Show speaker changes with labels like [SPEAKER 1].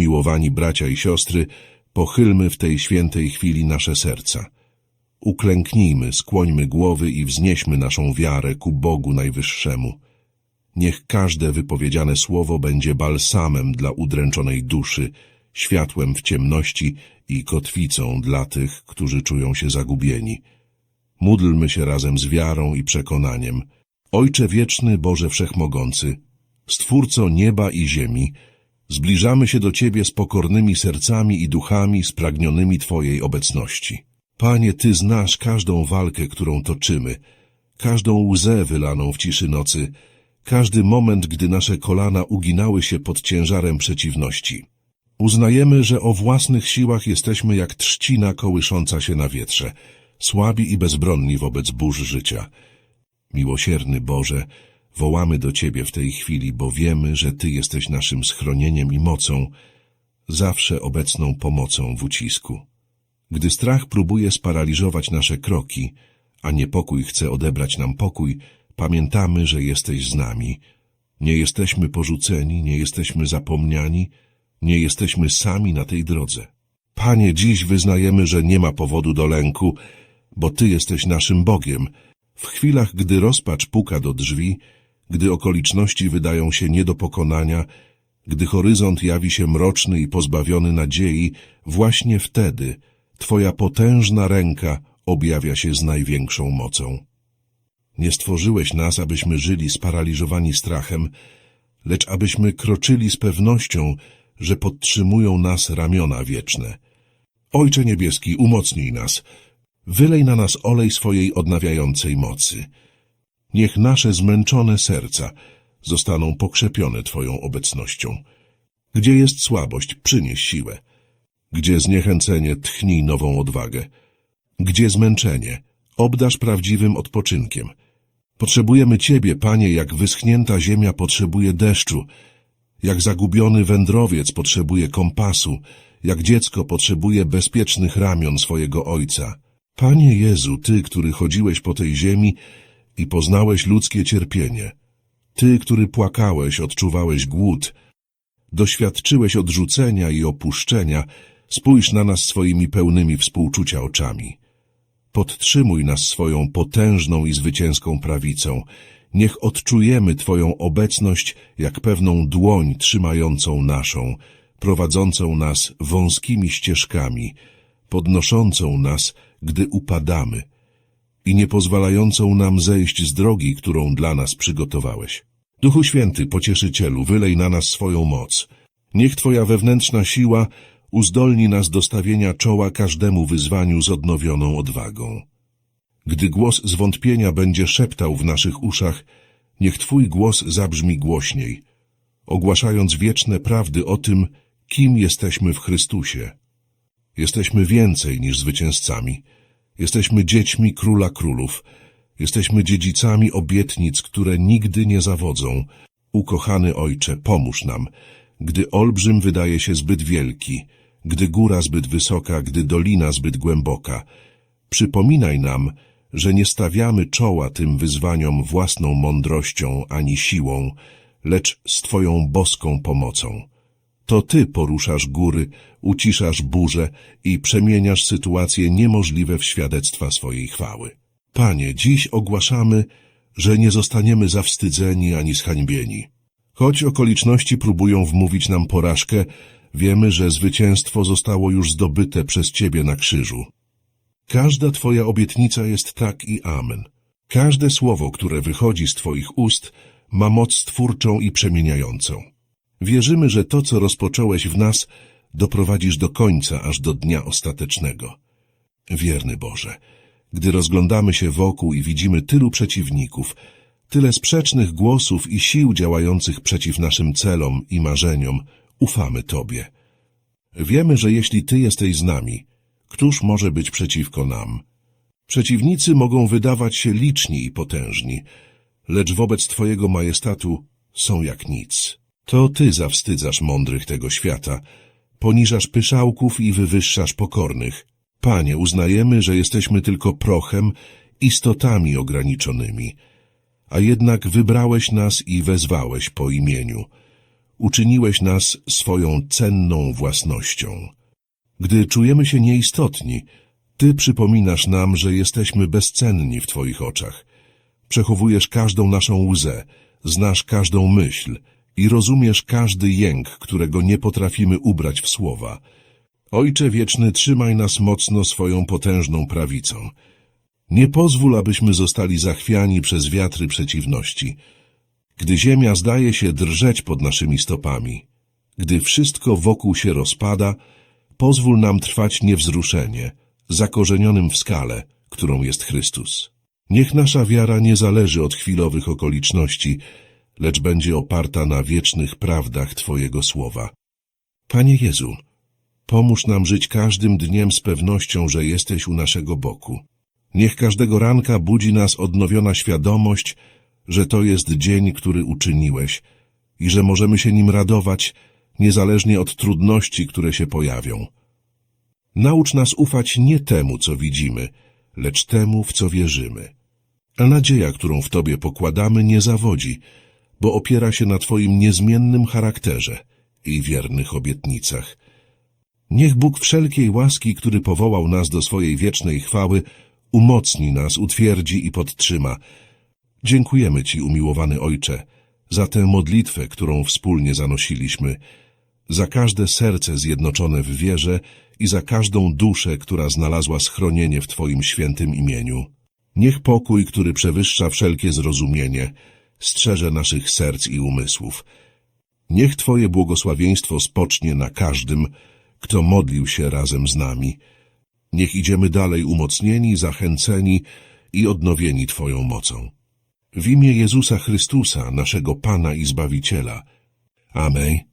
[SPEAKER 1] umiłowani bracia i siostry, pochylmy w tej świętej chwili nasze serca. Uklęknijmy, skłońmy głowy i wznieśmy naszą wiarę ku Bogu Najwyższemu. Niech każde wypowiedziane słowo będzie balsamem dla udręczonej duszy, światłem w ciemności i kotwicą dla tych, którzy czują się zagubieni. Módlmy się razem z wiarą i przekonaniem. Ojcze wieczny, Boże Wszechmogący, Stwórco nieba i ziemi, zbliżamy się do Ciebie z pokornymi sercami i duchami spragnionymi Twojej obecności. Panie, Ty znasz każdą walkę, którą toczymy, każdą łzę wylaną w ciszy nocy, każdy moment, gdy nasze kolana uginały się pod ciężarem przeciwności. Uznajemy, że o własnych siłach jesteśmy jak trzcina kołysząca się na wietrze, słabi i bezbronni wobec burz życia. Miłosierny Boże, wołamy do Ciebie w tej chwili, bo wiemy, że Ty jesteś naszym schronieniem i mocą, zawsze obecną pomocą w ucisku. Gdy strach próbuje sparaliżować nasze kroki, a niepokój chce odebrać nam pokój, pamiętamy, że jesteś z nami. Nie jesteśmy porzuceni, nie jesteśmy zapomniani, nie jesteśmy sami na tej drodze. Panie, dziś wyznajemy, że nie ma powodu do lęku, bo Ty jesteś naszym Bogiem. W chwilach, gdy rozpacz puka do drzwi, gdy okoliczności wydają się nie do pokonania, gdy horyzont jawi się mroczny i pozbawiony nadziei, właśnie wtedy Twoja potężna ręka objawia się z największą mocą. Nie stworzyłeś nas, abyśmy żyli sparaliżowani strachem, lecz abyśmy kroczyli z pewnością, że podtrzymują nas ramiona wieczne. Ojcze Niebieski, umocnij nas, wylej na nas olej swojej odnawiającej mocy. Niech nasze zmęczone serca zostaną pokrzepione Twoją obecnością. Gdzie jest słabość, przynieś siłę. Gdzie zniechęcenie, tchnij nową odwagę. Gdzie zmęczenie, obdasz prawdziwym odpoczynkiem. Potrzebujemy Ciebie, Panie, jak wyschnięta ziemia potrzebuje deszczu, jak zagubiony wędrowiec potrzebuje kompasu, jak dziecko potrzebuje bezpiecznych ramion swojego Ojca. Panie Jezu, Ty, który chodziłeś po tej ziemi i poznałeś ludzkie cierpienie, Ty, który płakałeś, odczuwałeś głód, doświadczyłeś odrzucenia i opuszczenia, spójrz na nas swoimi pełnymi współczucia oczami. Podtrzymuj nas swoją potężną i zwycięską prawicą. Niech odczujemy Twoją obecność jak pewną dłoń trzymającą naszą, prowadzącą nas wąskimi ścieżkami, podnoszącą nas, gdy upadamy i nie pozwalającą nam zejść z drogi, którą dla nas przygotowałeś. Duchu Święty, Pocieszycielu, wylej na nas swoją moc. Niech Twoja wewnętrzna siła uzdolni nas do stawienia czoła każdemu wyzwaniu z odnowioną odwagą. Gdy głos zwątpienia będzie szeptał w naszych uszach, niech Twój głos zabrzmi głośniej, ogłaszając wieczne prawdy o tym, kim jesteśmy w Chrystusie. Jesteśmy więcej niż zwycięzcami. Jesteśmy dziećmi Króla Królów. Jesteśmy dziedzicami obietnic, które nigdy nie zawodzą. Ukochany Ojcze, pomóż nam, gdy olbrzym wydaje się zbyt wielki, gdy góra zbyt wysoka, gdy dolina zbyt głęboka. Przypominaj nam, że nie stawiamy czoła tym wyzwaniom własną mądrością ani siłą, lecz z Twoją boską pomocą. To Ty poruszasz góry, uciszasz burze i przemieniasz sytuacje niemożliwe w świadectwa swojej chwały. Panie, dziś ogłaszamy, że nie zostaniemy zawstydzeni ani zhańbieni. Choć okoliczności próbują wmówić nam porażkę, wiemy, że zwycięstwo zostało już zdobyte przez Ciebie na krzyżu. Każda Twoja obietnica jest tak i amen. Każde słowo, które wychodzi z Twoich ust, ma moc twórczą i przemieniającą. Wierzymy, że to, co rozpocząłeś w nas, doprowadzisz do końca, aż do dnia ostatecznego. Wierny Boże, gdy rozglądamy się wokół i widzimy tylu przeciwników, tyle sprzecznych głosów i sił działających przeciw naszym celom i marzeniom, ufamy Tobie. Wiemy, że jeśli Ty jesteś z nami, któż może być przeciwko nam? Przeciwnicy mogą wydawać się liczni i potężni, lecz wobec Twojego majestatu są jak nic. To Ty zawstydzasz mądrych tego świata, poniżasz pyszałków i wywyższasz pokornych. Panie, uznajemy, że jesteśmy tylko prochem, istotami ograniczonymi, a jednak wybrałeś nas i wezwałeś po imieniu. Uczyniłeś nas swoją cenną własnością. Gdy czujemy się nieistotni, Ty przypominasz nam, że jesteśmy bezcenni w Twoich oczach. Przechowujesz każdą naszą łzę, znasz każdą myśl i rozumiesz każdy jęk, którego nie potrafimy ubrać w słowa. Ojcze Wieczny, trzymaj nas mocno swoją potężną prawicą. Nie pozwól, abyśmy zostali zachwiani przez wiatry przeciwności. Gdy ziemia zdaje się drżeć pod naszymi stopami, gdy wszystko wokół się rozpada, pozwól nam trwać niewzruszenie, zakorzenionym w skale, którą jest Chrystus. Niech nasza wiara nie zależy od chwilowych okoliczności, lecz będzie oparta na wiecznych prawdach Twojego słowa. Panie Jezu, pomóż nam żyć każdym dniem z pewnością, że jesteś u naszego boku. Niech każdego ranka budzi nas odnowiona świadomość, że to jest dzień, który uczyniłeś i że możemy się nim radować, niezależnie od trudności, które się pojawią. Naucz nas ufać nie temu, co widzimy, lecz temu, w co wierzymy. A nadzieja, którą w Tobie pokładamy, nie zawodzi, bo opiera się na Twoim niezmiennym charakterze i wiernych obietnicach. Niech Bóg wszelkiej łaski, który powołał nas do swojej wiecznej chwały, umocni nas, utwierdzi i podtrzyma. Dziękujemy Ci, umiłowany Ojcze, za tę modlitwę, którą wspólnie zanosiliśmy, za każde serce zjednoczone w wierze i za każdą duszę, która znalazła schronienie w Twoim świętym imieniu. Niech pokój, który przewyższa wszelkie zrozumienie, strzeże naszych serc i umysłów. Niech Twoje błogosławieństwo spocznie na każdym, kto modlił się razem z nami. Niech idziemy dalej umocnieni, zachęceni i odnowieni Twoją mocą. W imię Jezusa Chrystusa, naszego Pana i Zbawiciela. Amen.